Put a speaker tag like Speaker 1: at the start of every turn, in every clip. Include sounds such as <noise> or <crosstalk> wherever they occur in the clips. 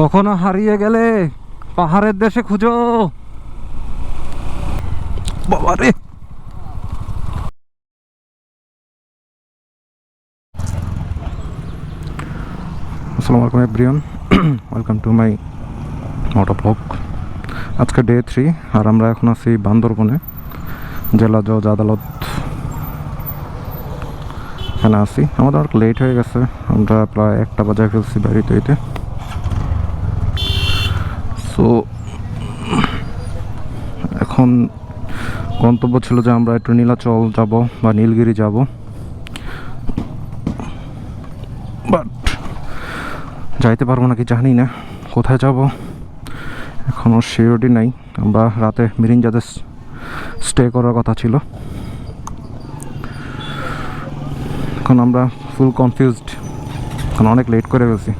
Speaker 1: কখনো হারিয়ে গেলে পাহাড়ের দেশে খুঁজো। বাবারে আসসালামু আলাইকুম everyone welcome to my moto vlog আজকে ডে থ্রি আর আমরা এখন আছি বান্দরবনে, জেলা জজ আদালত এখানে আছি। আমাদের অনেক লেট হয়ে গেছে। আমরা প্রায় একটা বাজায় ফেলছি বাড়িতে সো এখন গন্তব্য ছিল যে আমরা একটু নীলাচল যাব বা নীলগিরি যাব। বাট যাইতে পারব নাকি জানি না, কোথায় যাব? এখনও সিওরিটি নাই। আমরা রাতে মিরিঞ্জাতে স্টে করার কথা ছিল। এখন আমরা ফুল কনফিউজড এখন অনেক লেট করে গেছি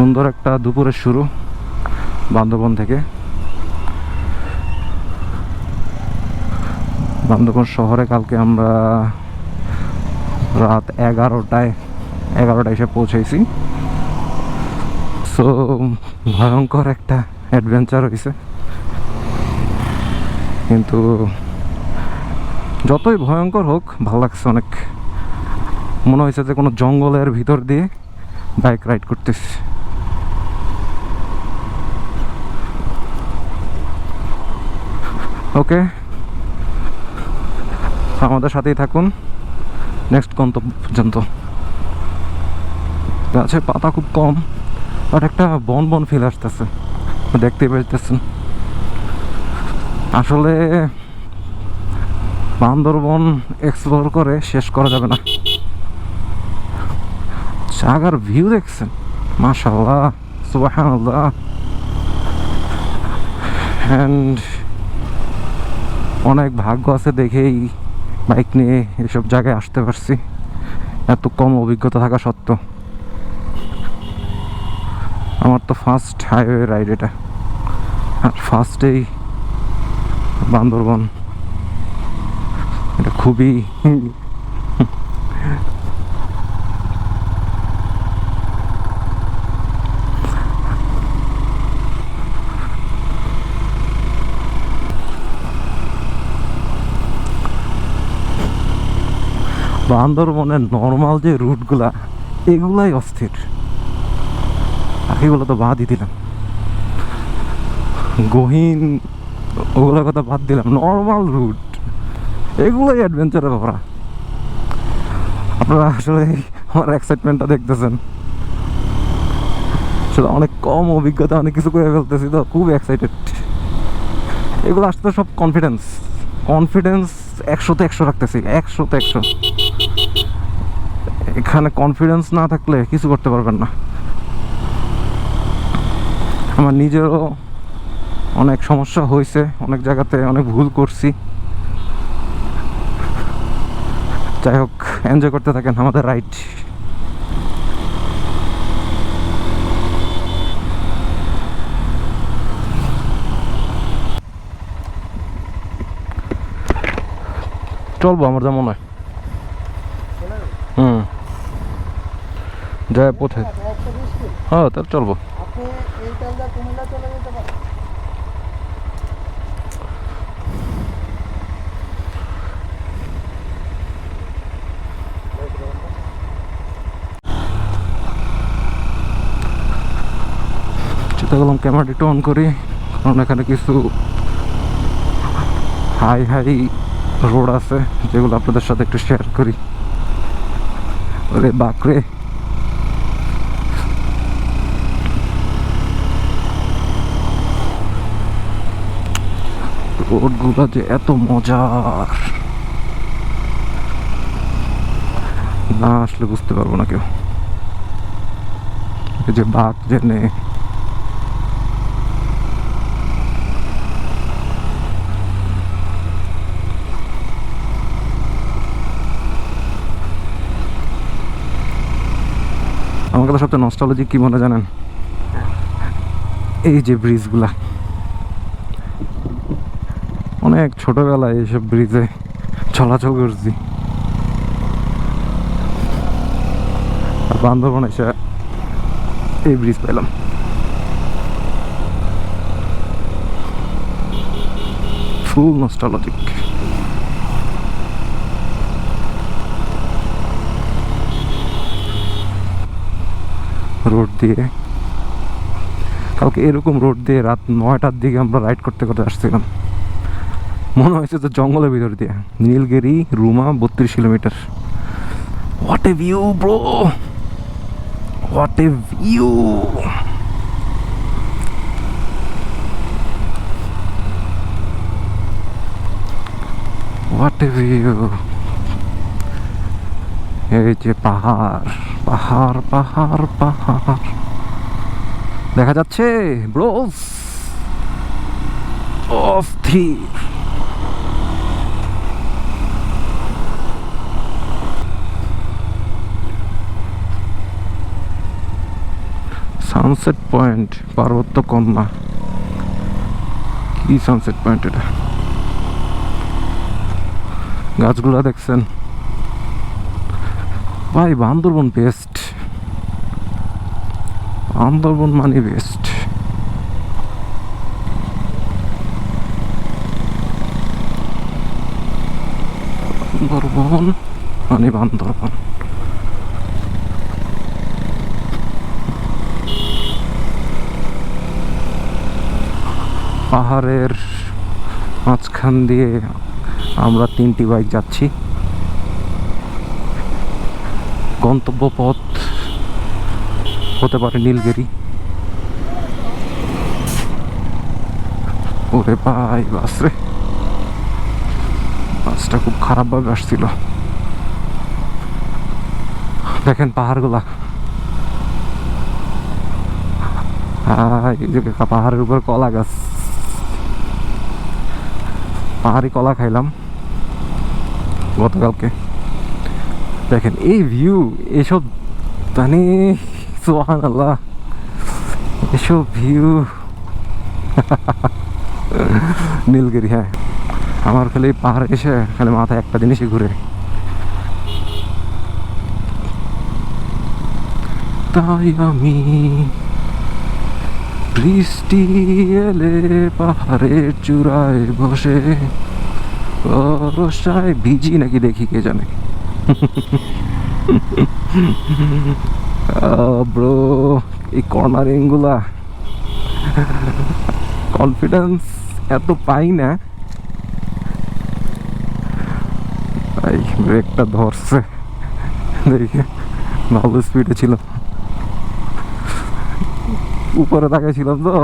Speaker 1: সুন্দর একটা দুপুরের শুরু বান্দরবন থেকে। বান্দরবন শহরে কালকে আমরা রাত এগারোটায় এগারোটায় এসে পৌঁছেছি। সো ভয়ঙ্কর একটা অ্যাডভেঞ্চার হয়েছে কিন্তু যতই ভয়ঙ্কর হোক, ভালো লাগছে অনেক। মনে হয়েছে যে কোনো জঙ্গলের ভিতর দিয়ে বাইক রাইড করতেছি। ওকে? আমাদের সাথেই থাকুন। নেক্সট গন্তব্য পর্যন্ত গাছের পাতা খুব কম বাট একটা বন বন ফিল আসতেছে। দেখতে পাইতেছেন। আসলে বান্দরবন এক্সপ্লোর করে শেষ করা যাবে না। জাগার ভিউ দেখছেন? মাশাল্লাহ সুবাহান্লাহ অ্যান্ড অনেক ভাগ্য আছে দেখেই বাইক নিয়ে এসব জায়গায় আসতে পারছি। এত কম অভিজ্ঞতা থাকা সত্ত্বেও। আমার তো ফার্স্ট হাইওয়ে রাইড এটা। আর ফার্স্টেই বান্দরবন। এটা খুবই বান্দরবনের নর্মাল যে রুটগুলা এগুলাই অস্থির। বাকিগুলো তো বাদই দিলাম। গহীন, ওগুলোর কথা বাদ দিলাম। নর্মাল রুট এগুলোই অ্যাডভেঞ্চারের ভরা আপনারা আসলে আমার এক্সাইটমেন্টটা দেখতেছেন। আসলে অনেক কম অভিজ্ঞতা, অনেক কিছু করে ফেলতেছি তো, খুব এক্সাইটেড এগুলো আসতে সব কনফিডেন্স কনফিডেন্স একশোতে একশো রাখতেছি, একশোতে একশো। এখানে কনফিডেন্স না থাকলে কিছু করতে পারবেন না। আমার নিজেরও অনেক সমস্যা হয়েছে, অনেক জায়গাতে অনেক ভুল করছি। যাই হোক এনজয় করতে থাকেন আমাদের রাইড চলবো আমার যেমন হয়। হুম। যায় পথে। হ্যাঁ তাহলে চলবো। চিন্তা করলাম ক্যামেরাটি অন করি, কারণ এখানে কিছু হাই হাই রোড আছে, যেগুলো আপনাদের সাথে একটু শেয়ার করি। ওরে বাকরে রোডগুলো যে এত মজার। না আসলে বুঝতে পারব না কেউ। এই যে বাঘ জেনে। আমার কাছে সবচেয়ে নস্টালজি কি মনে জানেন? এই যে ব্রিজগুলা অনেক ছোটবেলায় এইসব ব্রিজে চলাচল করছি। আর বান্দরবন এসে এই ব্রিজ পেলাম ফুল নস্টালজিক রোড দিয়ে। কালকে এরকম রোড দিয়ে রাত নয়টার দিকে আমরা রাইড করতে করতে আসছিলাম। মনে হয়েছে তো জঙ্গলের ভিতর দিয়ে। নীলগিরি, রুমা, বত্রিশ kilometre. What a view bro what a view what a view এই যে পাহাড় পাহাড় পাহাড় পাহাড়। দেখা যাচ্ছে ব্রোস অস্থির সানসেট পয়েন্ট পার্বত্য কন্যা কি সানসেট পয়েন্ট এটা? গাছগুলা দেখছেন? ভাই, বান্দরবন বেস্ট বান্দরবন মানে বেস্ট বান্দরবন মানে বান্দরবন। পাহাড়ের মাঝখান দিয়ে আমরা তিনটি বাইক যাচ্ছি। গন্তব্য পথ হতে পারে নীলগিরি। ওরে ভাই, বাস রে। বাসটা খুব খারাপভাবে আসছিল। দেখেন পাহাড়গুলা। এই যে পাহাড়ের উপর কলা গাছ। পাহাড়ি কলা খাইলাম গতকালকে। দেখেন, এই ভিউ এসব মানে সোহান আল্লাহ এসব ভিউ নীলগিরি হ্যাঁ। আমার খালি পাহাড় এসে খালি মাথায় একটা জিনিসই ঘুরে। তাই আমি বৃষ্টি এলে পাহাড়ের চূড়ায় বসে। বরসায় ভিজি নাকি দেখি কে জানে। ব্রো, এই কর্নারিংগুলা কনফিডেন্স এত পাই না। ব্রেকটা ধরছে। দেখি ভালো স্পিডে ছিল। উপরে তাকাইছিলাম তো।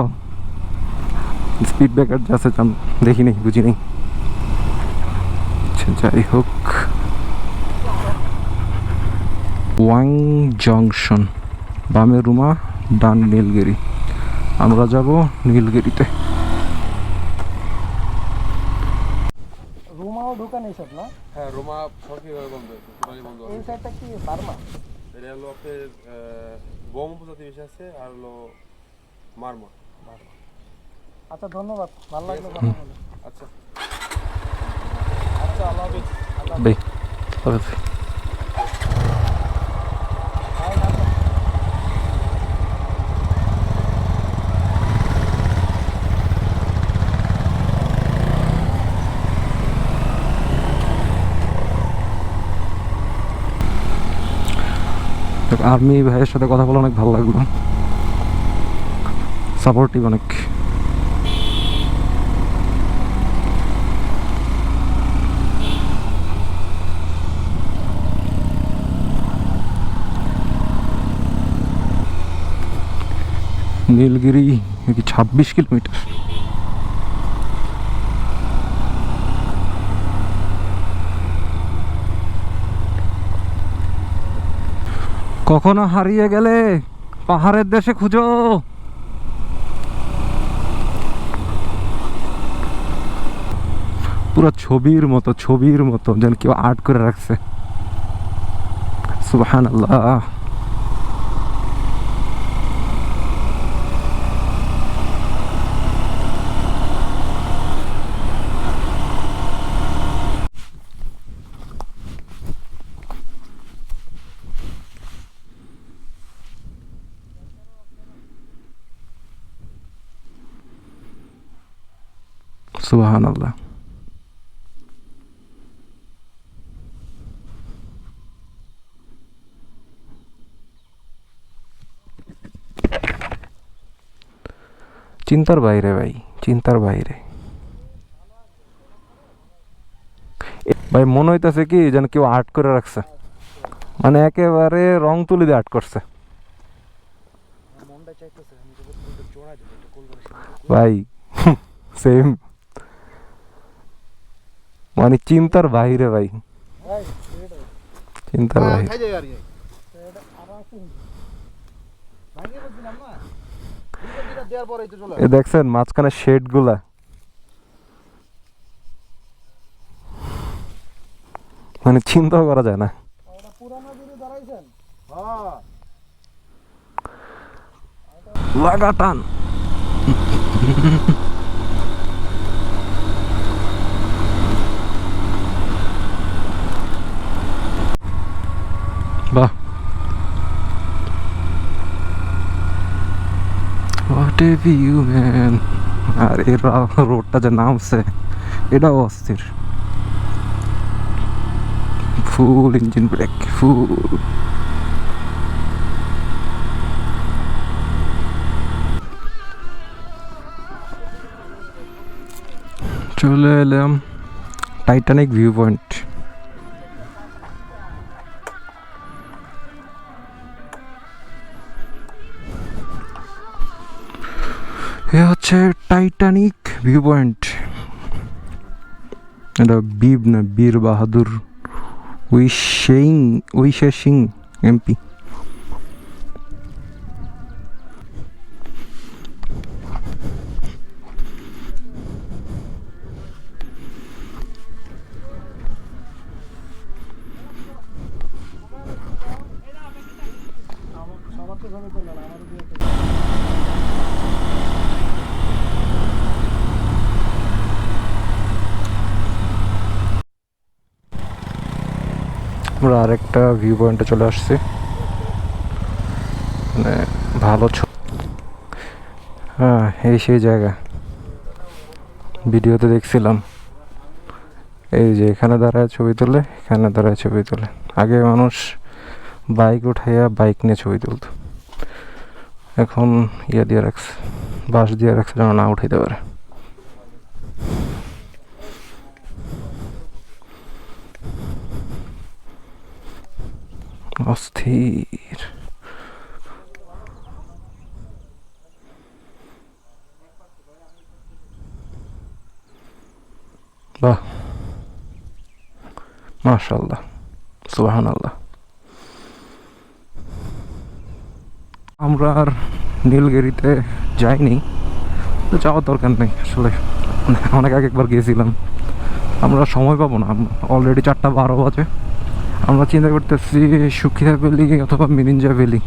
Speaker 1: স্পিড ব্রেকার যাচ্ছে দেখি নেই বুঝি নেই। আচ্ছা যাই হোক। ওয়াং জংশন বামে রুমা ডান নীলগিরি। আমরা যাব নীলগিরিতে।
Speaker 2: রুমাও না?
Speaker 3: হ্যাঁ রোমা সরকারিভাবে বন্ধ টোটালি বন্ধ
Speaker 2: এই
Speaker 3: আছে
Speaker 2: সাইডটা কি বার্মা?
Speaker 3: এটা হলো আপনার গম উপজাতি আছে আর হলো মারমা।
Speaker 2: আচ্ছা ধন্যবাদ। ভালো লাগল কথা বলে।
Speaker 3: আচ্ছা।
Speaker 2: আচ্ছা আল্লাহ হাফিজ।
Speaker 1: ভাই তবে
Speaker 2: হাফিজ। ভাই, ভালো।
Speaker 1: আর্মি ভাইয়ের সাথে কথা বলে অনেক ভালো লাগল। সাপোর্টিভ অনেক। নীলগিরি কি ছাব্বিশ কিলোমিটার? কখনো হারিয়ে গেলে পাহাড়ের দেশে খুঁজো। পুরো ছবির মতো ছবির মতো যেন কেউ আর্ট করে রাখছে সুবাহান আল্লাহ সুবাহান আল্লাহ চিন্তার বাইরে ভাই চিন্তার বাইরে। ভাই মনে হইতেছে কি যেন কেউ আর্ট করে রাখছে। মানে একেবারে রং তুলি দিয়ে আর্ট করছে। ভাই <laughs> সেম মানে চিন্তার বাইরে ভাই।
Speaker 2: ভাই
Speaker 1: চিন্তার বাইরে
Speaker 4: খাই যাই আর কি
Speaker 2: এটা আবার আছে
Speaker 4: ভাঙিয়ে বলছিলাম না দুইটা দুইটা দেওয়ার পরেই তো চলে
Speaker 1: এ দেখছেন মাঝখানে শেডগুলা মানে চিন্তাও করা যায় না।
Speaker 2: ওটা
Speaker 1: হোয়াট এ ভিউ ম্যান আর এর রা- রোডটা যে নামছে এটাও অস্থির ফুল ইঞ্জিন ব্রেক ফুল চলে এলাম টাইটানিক ভিউ পয়েন্ট হচ্ছে টাইটানিক ভিউ পয়েন্ট এটা বিব না বীর বাহাদুর উইশেইং উইশে সিং এমপি আরেকটা ভিউ পয়েন্টে চলে আসছি। মানে ভালো ছ হ্যাঁ এই সেই জায়গা। ভিডিওতে দেখছিলাম। এই যে এখানে দাঁড়ায় ছবি তোলে, এখানে দাঁড়ায় ছবি তোলে। আগে মানুষ বাইক উঠাইয়া বাইক নিয়ে ছবি তুলতো। এখন ইয়ে দিয়ে রাখছে বাস দিয়ে রাখছে যেন না উঠাইতে পারে। অস্থির। বাহ। মাশাল্লাহ সুবাহান আল্লাহ আমরা আর নীলগিরিতে যাইনি। তো যাওয়ার দরকার নেই আসলে। অনেক আগে একবার গিয়েছিলাম। আমরা সময় পাবো না। অলরেডি চারটা বারো বাজে। আমরা চিন্তা করতেছি সুখিয়া ভ্যালি অথবা মিরিঞ্জা ভ্যালি,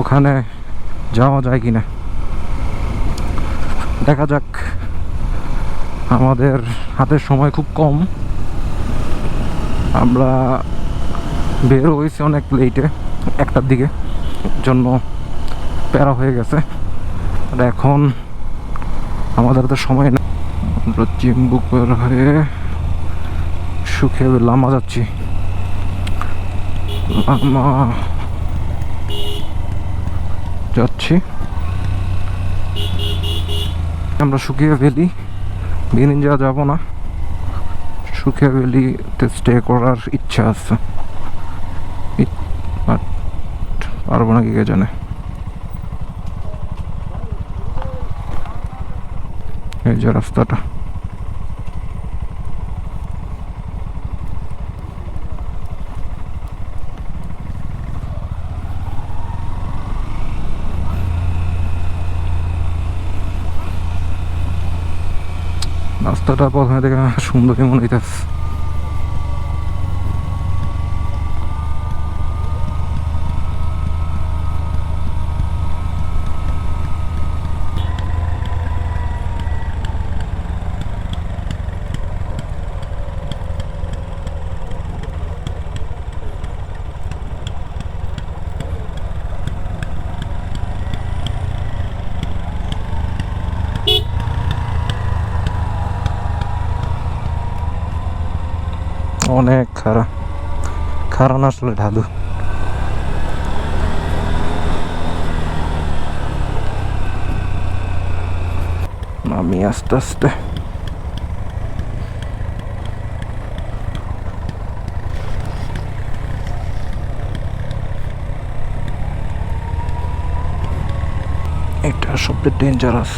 Speaker 1: ওখানে যাওয়া যায় কিনা। দেখা যাক, আমাদের হাতের সময় খুব কম। আমরা বের হয়েছি অনেক লেটে একটার দিকে, জন্য প্যারা হয়ে গেছে। আর এখন আমাদের তো সময় নেই। আমরা চিম্বুক হয়ে সুখে লামা যাচ্ছি। যাচ্ছি। আমরা শুকিয়ে ভ্যালি বিনিঞ্জা যাব না। সুখিয়া ভ্যালিতে স্টে করার ইচ্ছা আছে। পারব না কি কে জানে। এই যে রাস্তাটা। রাস্তাটা প্রথমে দেখে সুন্দরই মনে হইতেছে। খারাপ আসলে ঢালু আমি আস্তে আস্তে। এটা সবচেয়ে dangerous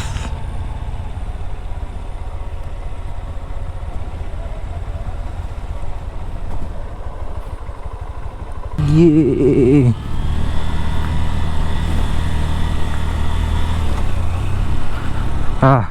Speaker 1: yeah. à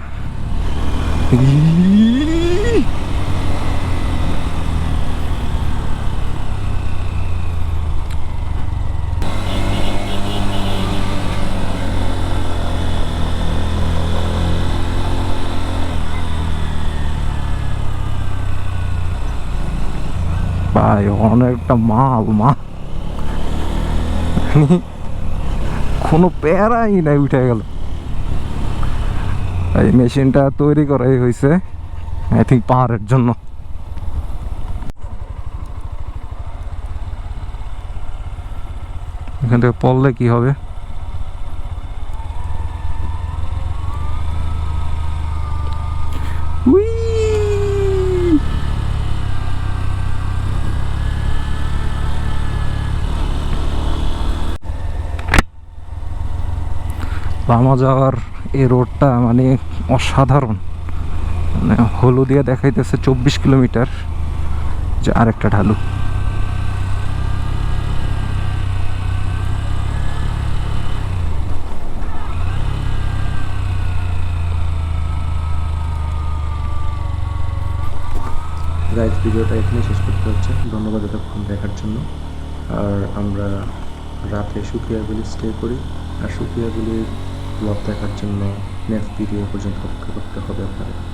Speaker 1: Bài, nó cầm má, má. মা কোনো প্যারাই নাই, উঠে গেল। এই মেশিনটা তৈরি করাই হয়েছে আই থিঙ্ক পাহাড়ের জন্য। এখান থেকে পড়লে কি হবে? লামা যাওয়ার এই রোডটা মানে অসাধারণ। মানে হলুদিয়া দেখাইতেছে চব্বিশ কিলোমিটার, যে আরেকটা ঢালু।
Speaker 5: গাইজ ভিডিওটা এখানে শেষ করতে হচ্ছে। ধন্যবাদ এতক্ষণ দেখার জন্য। আর আমরা রাতে সুকিয়াগুলি স্টে করি। আর সুকিয়াগুলির ব্লগ দেখার জন্য নেক্সট ভিডিও পর্যন্ত অপেক্ষা করতে হবে আপনাদের।